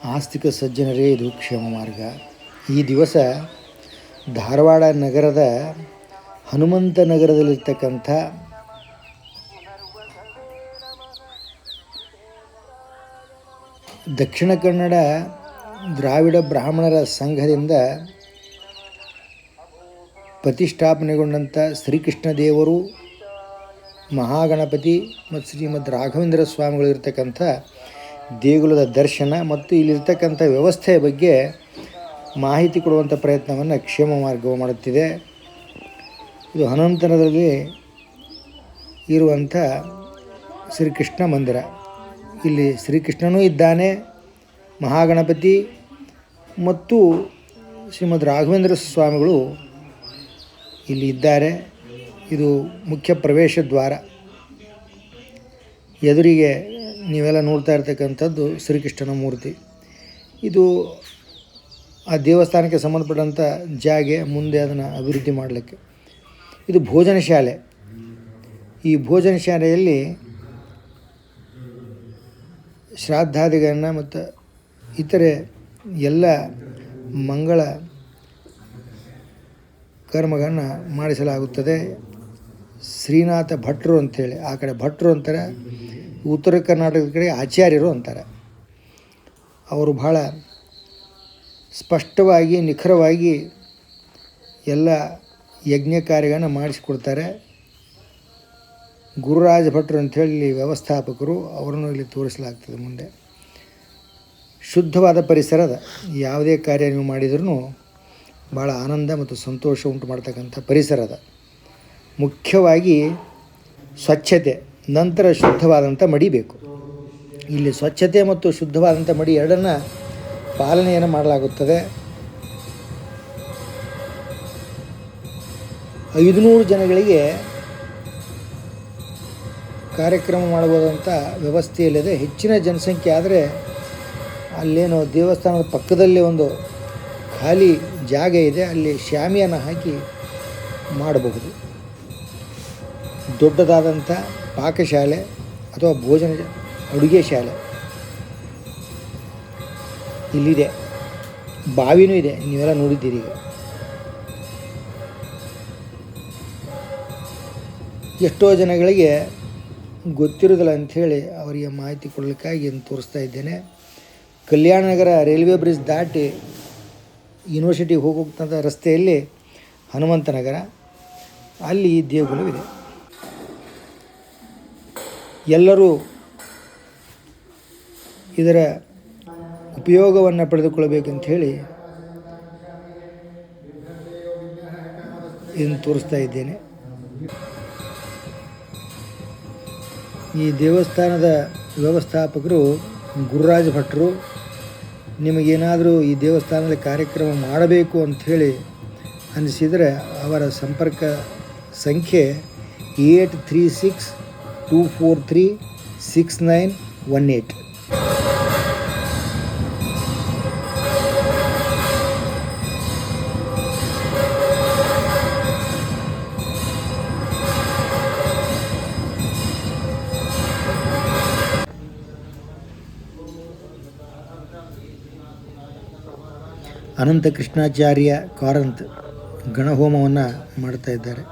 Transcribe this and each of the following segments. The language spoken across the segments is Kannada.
ಆಸ್ತಿಕ ಸಜ್ಜನರೇ, ಇದು ಕ್ಷೇಮ ಮಾರ್ಗ. ಈ ದಿವಸ ಧಾರವಾಡ ನಗರದ ಹನುಮಂತ ನಗರದಲ್ಲಿರ್ತಕ್ಕಂಥ ದಕ್ಷಿಣ ಕನ್ನಡ ದ್ರಾವಿಡ ಬ್ರಾಹ್ಮಣರ ಸಂಘದಿಂದ ಪ್ರತಿಷ್ಠಾಪನೆಗೊಂಡಂಥ ಶ್ರೀಕೃಷ್ಣ ದೇವರು ಮಹಾಗಣಪತಿ ಮತ್ತು ಶ್ರೀಮದ್ ರಾಘವೇಂದ್ರ ಸ್ವಾಮಿಗಳು ಇರ್ತಕ್ಕಂಥ ದೇಗುಲದ ದರ್ಶನ ಮತ್ತು ಇಲ್ಲಿರ್ತಕ್ಕಂಥ ವ್ಯವಸ್ಥೆಯ ಬಗ್ಗೆ ಮಾಹಿತಿ ಕೊಡುವಂಥ ಪ್ರಯತ್ನವನ್ನು ಕ್ಷೇಮ ಮಾರ್ಗವು ಮಾಡುತ್ತಿದೆ. ಇದು ಹನುಮಂತನದಲ್ಲಿ ಇರುವಂಥ ಶ್ರೀಕೃಷ್ಣ ಮಂದಿರ. ಇಲ್ಲಿ ಶ್ರೀಕೃಷ್ಣನೂ ಇದ್ದಾನೆ, ಮಹಾಗಣಪತಿ ಮತ್ತು ಶ್ರೀಮದ್ ರಾಘವೇಂದ್ರ ಸ್ವಾಮಿಗಳು ಇಲ್ಲಿ ಇದ್ದಾರೆ. ಇದು ಮುಖ್ಯ ಪ್ರವೇಶ ದ್ವಾರ. ಎದುರಿಗೆ ನೀವೆಲ್ಲ ನೋಡ್ತಾ ಇರ್ತಕ್ಕಂಥದ್ದು ಶ್ರೀಕೃಷ್ಣನ ಮೂರ್ತಿ. ಇದು ಆ ದೇವಸ್ಥಾನಕ್ಕೆ ಸಂಬಂಧಪಟ್ಟಂಥ ಜಾಗೆ ಮುಂದೆ ಅದನ್ನು ಅಭಿವೃದ್ಧಿ ಮಾಡಲಿಕ್ಕೆ. ಇದು ಭೋಜನ ಶಾಲೆ. ಈ ಭೋಜನ ಶಾಲೆಯಲ್ಲಿ ಶ್ರಾದ್ದಾದಿಗಳನ್ನು ಮತ್ತು ಇತರೆ ಎಲ್ಲ ಮಂಗಳ ಕರ್ಮಗಳನ್ನು ಮಾಡಿಸಲಾಗುತ್ತದೆ. ಶ್ರೀನಾಥ ಭಟ್ರು ಅಂಥೇಳಿ ಆ ಕಡೆ ಭಟ್ರು ಅಂತಾರೆ. ಉತ್ತರ ಕರ್ನಾಟಕದ ಕಡೆ ಆಚಾರ್ಯರು ಅಂತಾರೆ. ಅವರು ಬಹಳ ಸ್ಪಷ್ಟವಾಗಿ, ನಿಖರವಾಗಿ ಎಲ್ಲ ಯಜ್ಞ ಕಾರ್ಯಗಳನ್ನು ಮಾಡಿಸಿಕೊಡ್ತಾರೆ. ಗುರುರಾಜ ಭಟ್ರು ಅಂಥೇಳಿ ಇಲ್ಲಿ ವ್ಯವಸ್ಥಾಪಕರು, ಅವರನ್ನು ಇಲ್ಲಿ ತೋರಿಸಲಾಗ್ತದೆ ಮುಂದೆ. ಶುದ್ಧವಾದ ಪರಿಸರದ ಯಾವುದೇ ಕಾರ್ಯ ನೀವು ಮಾಡಿದ್ರೂ ಭಾಳ ಆನಂದ ಮತ್ತು ಸಂತೋಷ ಉಂಟು ಮಾಡ್ತಕ್ಕಂಥ ಪರಿಸರದ ಮುಖ್ಯವಾಗಿ ಸ್ವಚ್ಛತೆ. ನಂತರ ಶುದ್ಧವಾದಂಥ ಮಡಿ ಬೇಕು. ಇಲ್ಲಿ ಸ್ವಚ್ಛತೆ ಮತ್ತು ಶುದ್ಧವಾದಂಥ ಮಡಿ ಎರಡನ್ನು ಪಾಲನೆಯನ್ನು ಮಾಡಲಾಗುತ್ತದೆ. ಐದುನೂರು ಜನಗಳಿಗೆ ಕಾರ್ಯಕ್ರಮ ಮಾಡಬಹುದಂಥ ವ್ಯವಸ್ಥೆಯಲ್ಲಿದೆ. ಹೆಚ್ಚಿನ ಜನಸಂಖ್ಯೆ ಆದರೆ ಅಲ್ಲೇನು ದೇವಸ್ಥಾನದ ಪಕ್ಕದಲ್ಲೇ ಒಂದು ಖಾಲಿ ಜಾಗ ಇದೆ. ಅಲ್ಲಿ ಶ್ಯಾಮಿಯನ್ನು ಹಾಕಿ ಮಾಡಬಹುದು. ದೊಡ್ಡದಾದಂಥ ಪಾಕಶಾಲೆ ಅಥವಾ ಭೋಜನ ಅಡುಗೆ ಶಾಲೆ. ಇಲ್ಲಿದೆ. ಬಾವಿನೂ ಇದೆ. ನೀವೆಲ್ಲ ನೋಡಿದ್ದೀರಿ ಈಗ. ಎಷ್ಟೋ ಜನಗಳಿಗೆ ಗೊತ್ತಿರೋದಿಲ್ಲ ಅಂಥೇಳಿ ಅವರಿಗೆ ಮಾಹಿತಿ ಕೊಡಲಿಕ್ಕಾಗಿ ಏನು ತೋರಿಸ್ತಾ ಇದ್ದೇನೆ. ಕಲ್ಯಾಣ ನಗರ ರೈಲ್ವೆ ಬ್ರಿಡ್ಜ್ ದಾಟಿ ಯೂನಿವರ್ಸಿಟಿಗೆ ಹೋಗೋಂಥ ರಸ್ತೆಯಲ್ಲಿ ಹನುಮಂತ ನಗರ. ಅಲ್ಲಿ ದೇಗುಲವಿದೆ. ಎಲ್ಲರೂ ಇದರ ಉಪಯೋಗವನ್ನು ಪಡೆದುಕೊಳ್ಳಬೇಕಂತ ಹೇಳಿ ಇದನ್ನು ತೋರಿಸ್ತಾ ಇದ್ದೇನೆ. ಈ ದೇವಸ್ಥಾನದ ವ್ಯವಸ್ಥಾಪಕರು ಗುರುರಾಜ ಭಟ್ರು, ನಿಮಗೇನಾದರೂ ಈ ದೇವಸ್ಥಾನದಲ್ಲಿ ಕಾರ್ಯಕ್ರಮ ಮಾಡಬೇಕು ಅಂಥೇಳಿ ಅನಿಸಿದರೆ ಅವರ ಸಂಪರ್ಕ ಸಂಖ್ಯೆ eight three six two four three six nine one eight Ananta Krishnacharya Karanth ಗಣಹೋಮವನ್ನು ಮಾಡ್ತಾ ಇದ್ದಾರೆ.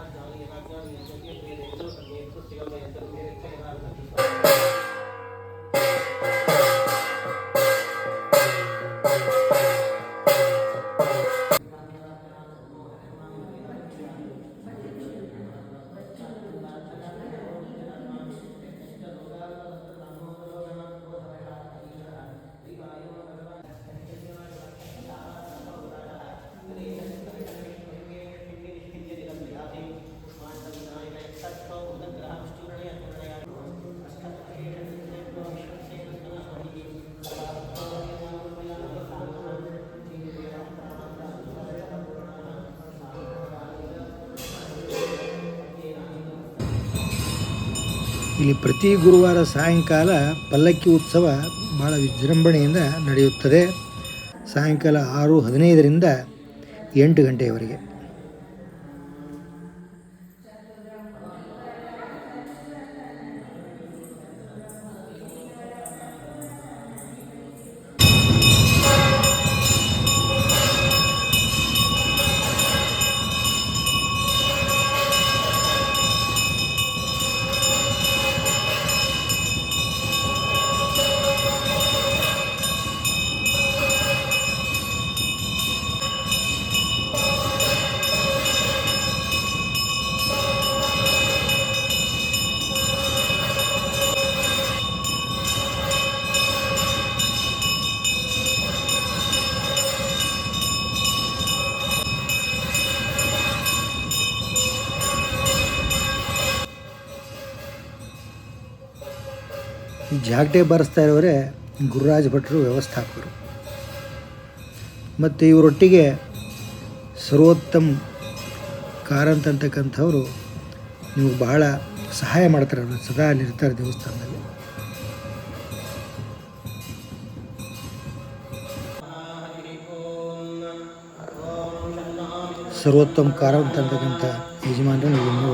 ಇಲ್ಲಿ ಪ್ರತಿ ಗುರುವಾರ ಸಾಯಂಕಾಲ ಪಲ್ಲಕ್ಕಿ ಉತ್ಸವ ಭಾಳ ವಿಜೃಂಭಣೆಯಿಂದ ನಡೆಯುತ್ತದೆ. ಸಾಯಂಕಾಲ ಆರು ಹದಿನೈದರಿಂದ ಎಂಟು ಗಂಟೆಯವರೆಗೆ. ಜಾಗಟೆ ಬಾರಿಸ್ತಾ ಇರೋರೇ ಗುರುರಾಜ್ ಭಟ್ರು ವ್ಯವಸ್ಥಾಪಕರು. ಮತ್ತು ಇವರೊಟ್ಟಿಗೆ ಸರ್ವೋತ್ತಮ್ ಕಾರಂತ್ ಅಂತಕ್ಕಂಥವರು ನೀವು ಬಹಳ ಸಹಾಯ ಮಾಡ್ತಾರೆ ಅವರು, ಸದಾ ಅಲ್ಲಿರ್ತಾರೆ ದೇವಸ್ಥಾನದಲ್ಲಿ. ಸರ್ವೋತ್ತಮ್ ಕಾರಂತ್ ಅಂತಕ್ಕಂಥ ಯಜಮಾನರು ನೀವು ಇನ್ನೂ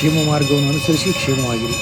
ಕ್ಷೇಮ ಮಾರ್ಗವನ್ನು ಅನುಸರಿಸಿ ಕ್ಷೇಮವಾಗಿರಿ.